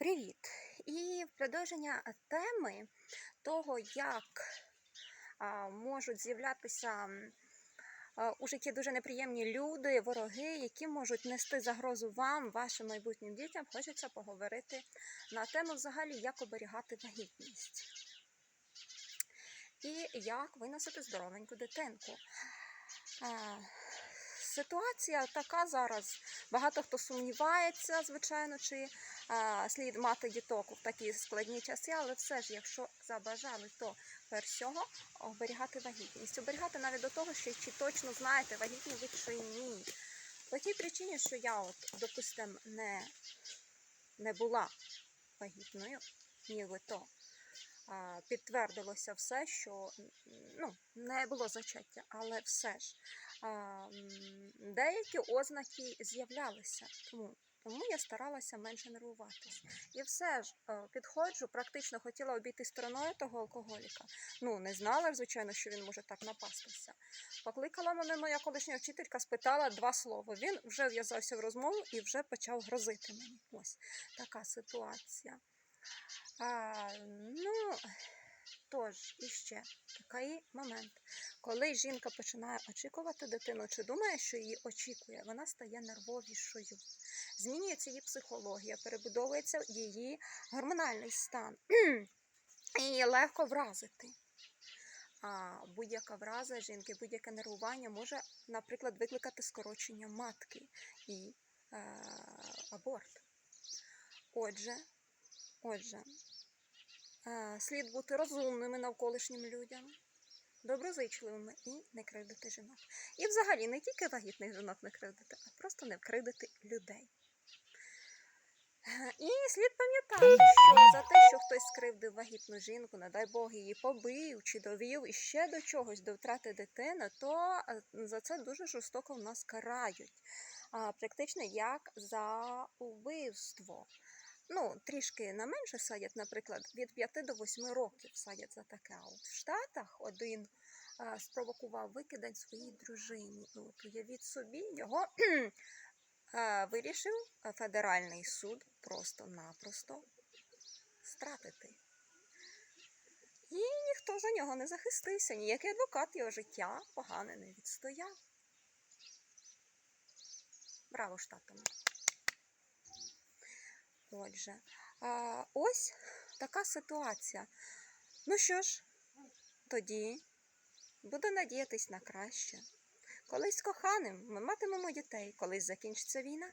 Привіт! І в продовження теми того, як можуть з'являтися у житті дуже неприємні люди, вороги, які можуть нести загрозу вам, вашим майбутнім дітям, хочеться поговорити на тему взагалі, як оберігати вагітність. І як виносити здоровеньку дитинку. Ситуація така зараз. Багато хто сумнівається, звичайно, чи а, слід мати діток в такі складні часи, але все ж, якщо забажали, то перш всього оберігати вагітність. Оберігати навіть до того, що чи точно знаєте, вагітні ви чи ні. По тій причині, що я, от, допустим, не, не була вагітною, нібито а, підтвердилося все, що ну, не було зачаття, але все ж деякі ознаки з'являлися. Тому, тому я старалася менше нервуватись. І все ж е, підходжу, практично хотіла обійти стороною того алкоголіка. Ну, не знала, звичайно, що він може так напастися. Покликала мене моя колишня вчителька, спитала два слова. Він вже в'язався в розмову і вже почав грозити мені. Ось така ситуація. А, ну, тож, іще такий момент. Коли жінка починає очікувати дитину, чи думає, що її очікує, вона стає нервовішою. Змінюється її психологія, перебудовується її гормональний стан. І легко вразити. А будь-яка враза жінки, будь-яке нервування може, наприклад, викликати скорочення матки і е, аборт. Отже, отже, е, слід бути розумними навколишнім людям, доброзичливими і не кривдити жінок. І взагалі не тільки вагітних жінок не кривдити, а просто не кривдити людей. І слід пам'ятати, що за те, що хтось скривдив вагітну жінку, не дай Бог її побив чи довів іще до чогось, до втрати дитини, то е, за це дуже жорстоко в нас карають. Практично як за убивство. Ну, трішки на менше садять, наприклад, від 5 до 8 років садять за таке. От в Штатах один а, спровокував викидань своїй дружині. І от уявіть собі, його а, вирішив федеральний суд просто-напросто стратити. І ніхто за нього не захистився, ніякий адвокат його життя погане не відстояв. Браво штатам! Отже, а, ось така ситуація. Ну що ж, тоді буду надіятись на краще. Колись коханим ми матимемо дітей, колись закінчиться війна.